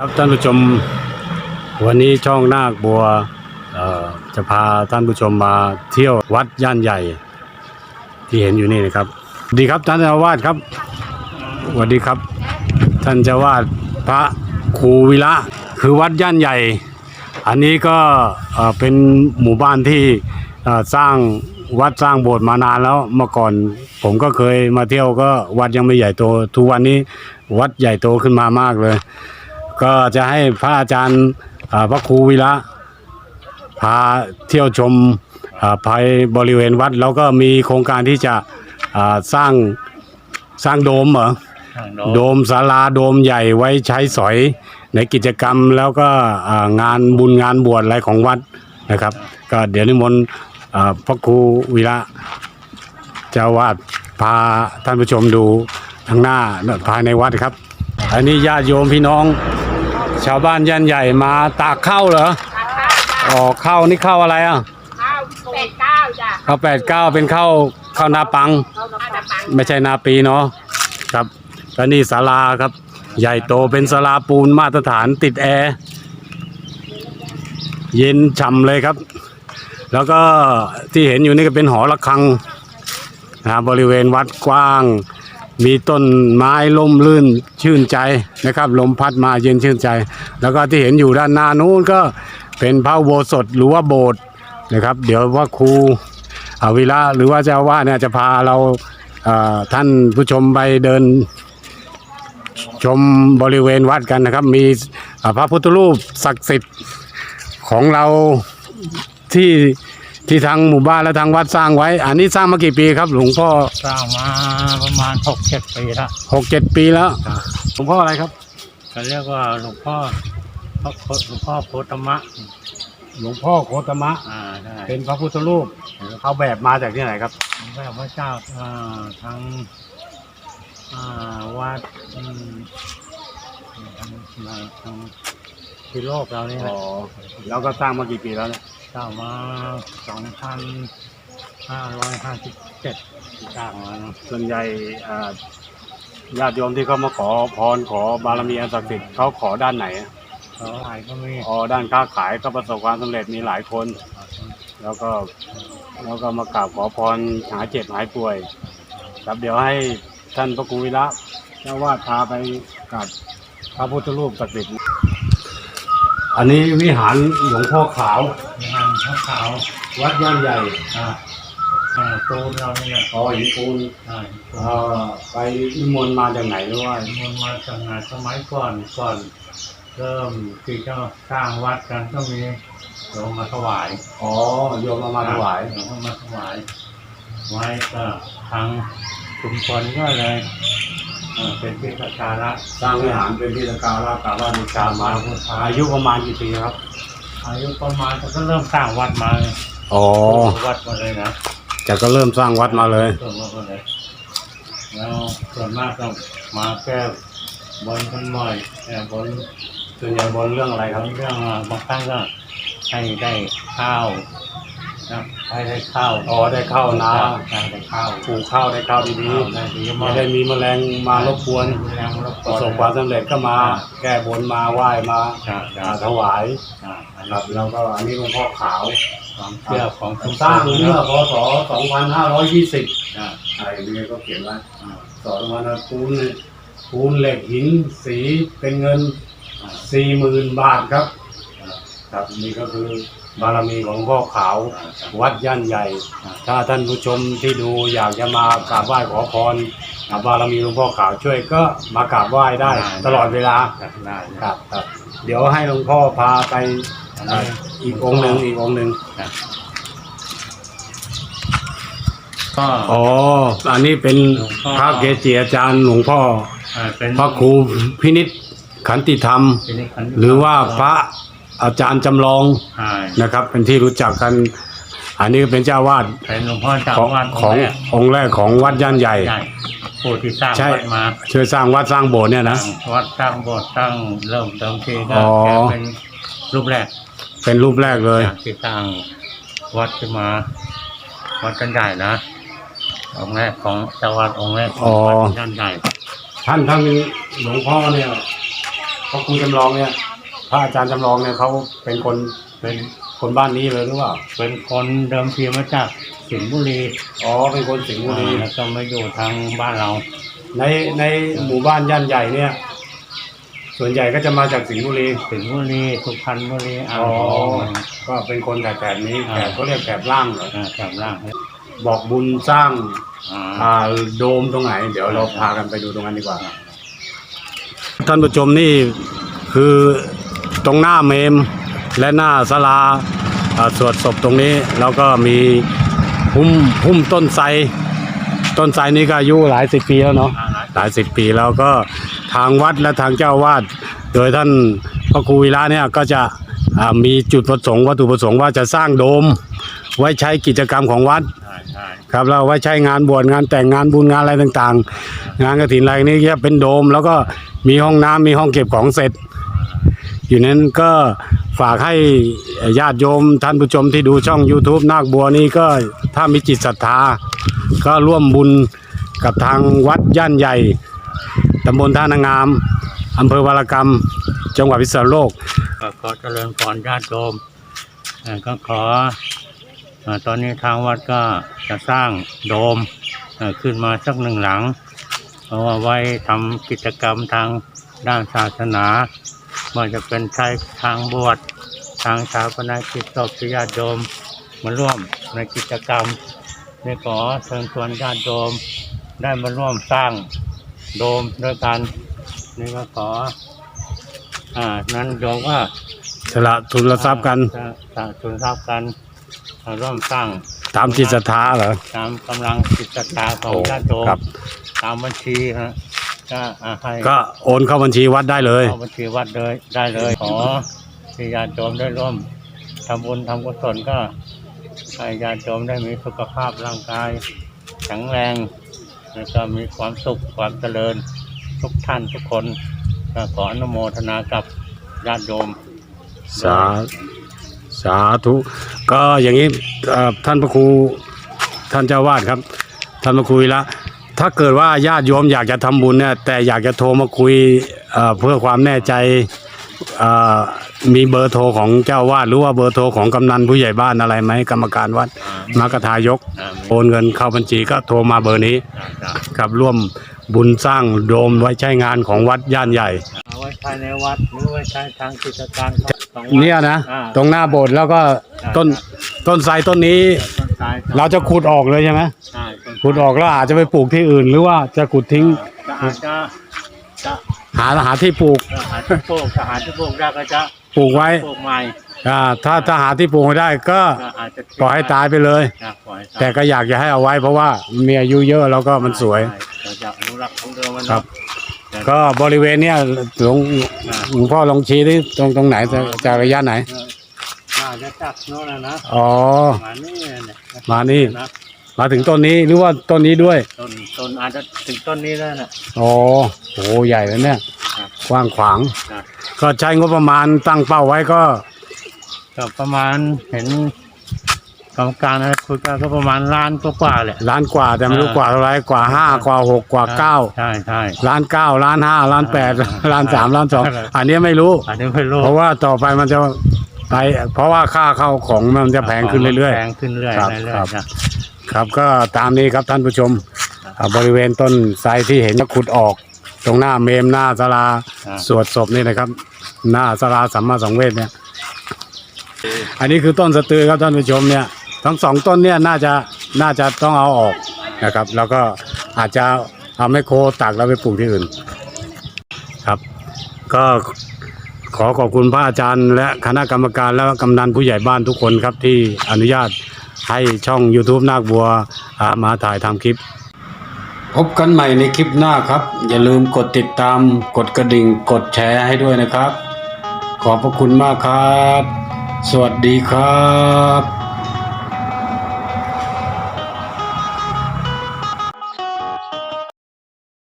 ครับท่านผู้ชมวันนี้ช่องนาคบัวจะพาท่านผู้ชมมาเที่ยววัดย่านใหญ่ ที่เห็นอยู่นี่นะครับสวัสดีครับท่านเจ้าวาสครับสวัสดีครับ ท่านเจ้าวาสพระครูวิระคือวัดย่านใหญ่ อันนี้ก็เป็นหมู่บ้านที่สร้างวัดสร้างโบสถ์มานานแล้วเมื่อก่อนผมก็เคยมาเที่ยวก็วัดยังไม่ใหญ่โตทุกวันนี้วัดใหญ่โตขึ้นมามากเลย ก็จะให้พระอาจารย์อ่าพระครูวิระพาเที่ยวชมอ่าภายบริเวณวัด แล้วก็มีโครงการที่จะอ่าสร้างสร้างโดมเหรอทางโดมศาลาโดมใหญ่ไว้ใช้สอยในกิจกรรมแล้วก็อ่างานบุญงานบวชอะไรของวัดนะครับ ก็เดี๋ยวนิมนต์อ่าพระครูวิระเจ้าวาดพาท่านผู้ชมดูทางหน้าภายในวัดครับ อันนี้ญาติโยมพี่น้อง ชาวบ้านย่านใหญ่มาตากข้าวเหรออ๋อข้าวนี่ข้าวอะไรอะข้าวแปดเก้าจ้ะข้าวแปดเก้าเป็นข้าวข้าวนาปังข้าวน้ำปัง ไม่ใช่นาปีเนาะครับแล้วนี่ศาลาครับ ใหญ่โตเป็นศาลาปูนมาตรฐานติดแอร์เย็นฉ่ำเลยครับ แล้วก็ที่เห็นอยู่นี่ก็เป็นหอระฆังนะบริเวณวัดกว้าง มีต้นไม้ล่มลื่นชื่นใจนะครับลมพัดมาเย็นชื่นใจ แล้วก็ที่เห็นอยู่ด้านหน้านู้นก็เป็นพระโบสถหรือว่าโบสถ์นะครับ เดี๋ยวว่าครูอวิระหรือว่าเจ้าว่าเนี่ยจะพาเราท่านผู้ชมไปเดินชมบริเวณวัดกันนะครับ มีพระพุทธรูปศักดิ์สิทธิ์ของเราที่ ที่ทางหมู่บ้านและทางวัดสร้างไว้ อันนี้สร้างมากี่ปีครับ หลวงพ่อสร้างมาประมาณหกเจ็ดปีละหกเจ็ดปีแล้ว หลวงพ่ออะไรครับเขาเรียกว่าหลวงพ่อพระโคหลวงพ่อโพธมะหลวงพ่อโคตมะ อ่าได้เป็นพระพุทธรูปเขาแบบมาจากที่ไหนครับพระพระเจ้าอ่าทางอ่าวัดอืมทางมาทาง ที่โลกเรานี่แหอ๋ละอแล้วก็สร้างมากี่ปีแล้วเนี่ยสร้างมาสองพันห้าร้อยห้าสิบเจ็ดสร้างมาเนอะส่วนใหญ่อ่าญาติโยมที่เขามาขอพรขอบารมีอันศักดิ์สิทธิ์เขาขอด้านไหนอะเขาหลายก็มีอ๋อด้านค้าขายก็ประสบความสำเร็จมีหลายคน แล้วก็แล้วก็มากราบขอพรหายเจ็บหายป่วย ครับเดี๋ยวให้ท่านพระครูวิระเจ้าวาดพาไปกับพระพุทธรูปศักดิ์สิทธิ์ อันนี้วิหารหลวงพ่อขาว งานพระขาววัดย่านใหญ่อ่าอ่าตูนเราเนี่ยอ๋อหินปูนอ่าเอ่อไปนิมนต์มาจากไหนหรือว่ามันมาจากงานสมัยก่อนก่อน เริ่มที่จะสร้างวัดกันก็มีโยมมาถวายอ๋อโยมเอามาถวายโยมมาถวาย ไว้ก็ทางชุมชนก็เลย เอ่อเป็นที่สักการะสร้างวิหารเป็นที่สักการะกราบไหว้บูชามาอายุประมาณกี่ปีครับ อายุประมาณก็เริ่มสร้างวัดมาเลยอ๋อวัดมาเลยนะจะก็เริ่มสร้างวัดมาเลยส่วนมากก็เลยแล้วส่วนมากก็มาแก้บนคนบ่อยแก้บนส่วนใหญ่บนเรื่องอะไรครับบางเรื่องอะบางครั้งก็ให้ได้ข้าว นะให้ได้ข้าวอ๋อได้เข้านาได้ได้ข้าวปลูกข้าวได้ข้าวดีได้ดีๆมาไม่กได้มีแมลงมารบกวนแรงรบประสบความสำเร็จก็มา แก้บนมาไหว้มาครับคอ่ารับถวายครับอันคนี้รับแล้วก็อันนี้หลวงพ่อขาวความเชื่อของชุมชนสร้างเมื่อพศ2520อ่าอะไรนี่ก็เขียนไว้อ่าสอนมาปูนเนี่ยปูนเหล็กหินสีเป็นเงิน40,000บาทครับ ครับนี่ก็คือ บารมีของพ่อขาววัดย่านใหญ่ ถ้าท่านผู้ชมที่ดูอยากจะมากราบไหว้ขอพรกับบารมีหลวงพ่อขาวช่วยก็มากราบไหว้ได้ ตลอดเวลาครับได้ครับครับ เดี๋ยวให้หลวงพ่อพาไปเอ่ออีกองค์หนึ่งอีกองค์หนึ่งครับก็อ๋อ อันนี้เป็นหลวงพ่อพระเกจิอาจารย์หลวงพ่ออ่าเป็นพระครูพินิษขันติธรรมเป็นขันติหรือว่าพระ อาจารย์จำลองใช่นะครับ เป็นที่รู้จักกัน อันนี้ก็เป็นเจ้าวาดเป็นหลวงพ่อเจ้าของวัดของแรกองค์แรกของวัดย่านใหญ่ใช่ผู้ที่สร้างใช่วัดมาช่วยสร้างวัดสร้างโบสถ์เนี่ยนะวัดสร้างโบสถ์สร้างเริ่มเดิมทีก็อ๋อแกเป็นรูปแรก เป็นรูปแรกเลยที่สร้างวัดขึ้นมา วัดกันใหญ่นะองค์แรกของเจ้าวัดองค์แรกของวัดกันใหญ่ท่านท่านหลวงพ่อเนี่ยพระครูจำลองเนี่ย พระอาจารย์จำลองเนี่ยเขาเป็นคนเป็นคนบ้านนี้เลยหรือเปล่าเป็นคนเดิมทีมาจากสิงห์บุรีอ๋อเป็นคนสิงห์บุรีแล้วก็มาอยู่ทางบ้านเรา ในในหมู่บ้านย่านใหญ่เนี่ย ส่วนใหญ่ก็จะมาจากสิงห์บุรี สิงห์บุรีสุพรรณบุรีอ่างอ๋อทองก็เป็นคนแถบๆนี้อ่าแถบเขาเรียกแถบล่างเหรออ่าแถบล่างบอกบุญสร้างอ่า อ่าโดมตรงไหน เดี๋ยวเราพากันไปดูตรงนั้นดีกว่า ท่านผู้ชมนี่คือ ตรงหน้าเมม และหน้าศาลาสวดศพตรงนี้ แล้วก็มีพุ่มพุ่มต้นไทรต้นไทรนี้ก็อายุหลายสิบปีแล้วเนาะหลายสิบปีแล้วก็ทางวัดและทางเจ้าวาดโดยท่านพระครูวีระเนี่ยก็จะมีจุดประสงค์วัตถุประสงค์ว่าจะสร้างโดม ไว้ใช้กิจกรรมของวัดครับเราไว้ใช้งานบวชงานแต่งงานบุญงานอะไรต่างๆ งานกระถินอะไรนี้เป็นโดม แล้วก็มีห้องน้ำมีห้องเก็บของเสร็จ อยู่นั้นก็ฝากให้ญาติโยมท่านผู้ชมที่ดูช่อง YouTube นาคบัวนี้ก็ถ้ามีจิตศรัทธา ก็ร่วมบุญกับทางวัดย่านใหญ่ตำบลท่านางามอำเภอวารกรรม จังหวัดพิษณุโลกก็ขอเจริญพรญาติโยมก็ขอตอนนี้ทางวัดก็จะสร้างโดมขึ้นมาสักหนึ่งหลังเพราะว่าไว้ทำกิจกรรมทางด้านศาสนา ไมันจะเป็นใช้ทางบวชทางชาปนกิจศพที่ญาติโยมมาร่วมในกิจกรรมนี่ขอเชิญชวนญาติโยมได้มาร่วมสร้างโดมด้วยกันนี่ก็ขออ่านั้นโยมว่าสละทุนทรัพย์กันจะจะทุนทรัพย์กันอ่าร่วมสร้างตามจิตศรัทธาเหรอตามกำลังจิตศรัทธาของโอ้ญาติโยมครับตามบัญชีฮะ ก็อ่าให้ก็โอนเข้าบัญชีวัดได้เลยเข้าบัญชีวัดเลยได้เลยขอที่ญาติโยมได้ร่วมทำบุญทำกุศลก็ให้ญาติโยมได้มีสุขภาพร่างกายแข็งแรงแล้วก็มีความสุขความเจริญทุกท่านทุกคนก็ขออนุโมทนากับญาติโยม สาสาธุ ก็อย่างนี้เอ่อท่านพระครูท่านเจ้าวาดครับ ท่านพระครูวีละ ถ้าเกิดว่าญาติโยมอยากจะทำบุญเนี่ยแต่อยากจะโทรมาคุยเอ่อเพื่อความแน่ใจเอ่อมีเบอร์โทรของเจ้าวาดหรือว่าเบอร์โทรของกำนันผู้ใหญ่บ้านอะไรไหมกรรมการวัดอ่ามรรคทายก อ่าโอนเงินเข้าบัญชีก็โทรมาเบอร์นี้จ้ะจ้ะครับร่วมบุญสร้างโดมไว้ใช้งานของวัดย่านใหญ่ เอาไว้ใช้ในวัดหรือไว้ใช้ทางกิจการของวัดเนี่ยนะอ่าตรงหน้าโบสถ์แล้วก็ต้นต้นไทรต้นนี้ต้นสายเราจะขุดออกเลยใช่ไหมใช่ต้น ขุดออกแล้วอาจจะไปปลูกที่อื่น หรือว่าจะขุดทิ้งจะอาจจะจะหาหาที่ปลูกจะหาที่ปลูกจะหาที่ปลูกได้ก็จะปลูกไว้ปลูกใหม่อ่าถ้าถ้าหาที่ปลูกไม่ได้ก็ก็อาจจะปล่อยให้ตายไปเลยนะปล่อยให้ตายแต่ก็อยากจะให้เอาไว้เพราะว่ามีอายุเยอะแล้วก็มันสวยใช่เราจะอนุรักษ์ของเดิมมันครับเนาะก็บริเวณเนี้ยหลวงหลวงพ่อลองชี้ที่ตรงตรงไหนจะจากระยะไหนเออน่าจะจับโน่นนะนะอ๋อมานี่เนี่ยมานี่ นะ มาถึงต้นนี้หรือว่าต้นนี้ด้วย ต้นต้นอาจจะถึงต้นนี้แล้วน่ะอ๋อโหใหญ่แล้วเนี่ยครับกว้างขวาง ครับ ก็ใช้งบประมาณตั้งเป้าไว้ก็ ก็ประมาณเห็นกรรมการอะไรคุยกันก็ประมาณล้านกว่าๆแหละ ล้านกว่าแต่ไม่รู้อ่ากว่าเท่าไหรกว่าห้ากว่าหกกว่าเก้าใช่ใช่ ล้านเก้าล้านห้าล้านแปดอ่าล้านสามล้านสองอ่าอันนี้ไม่รู้ อันนี้ไม่รู้เพราะว่าต่อไปมันจะไปเพราะว่าค่าเข้าของมันจะแพงขึ้นเรื่อย แพงขึ้นเรื่อยครับๆเรื่อยครับๆนะๆ ครับก็ตามนี้ครับท่านผู้ชมอ่าบริเวณต้นไทรที่เห็นขุดออก ตรงหน้าเมมหน้าศาลาอ่าสวดศพนี่นะครับ หน้าศาลาสัมมาสังเวชเนี่ย อันนี้คือต้นสะตือครับท่านผู้ชมเนี่ยทั้งสองต้นเนี่ยน่าจะน่าจะต้องเอาออกนะครับ แล้วก็อาจจะเอาไมโครตักแล้วไปปลูกที่อื่นครับ ก็ขอขอบคุณพระอาจารย์ และคณะกรรมการและกำนันผู้ใหญ่บ้านทุกคนครับที่อนุญาต ให้ช่อง YouTube นาคบัวมาถ่ายทำคลิป พบกันใหม่ในคลิปหน้าครับ อย่าลืมกดติดตามกดกระดิ่ง กดแชร์ให้ด้วยนะครับ ขอบพระคุณมากครับ สวัสดีครับ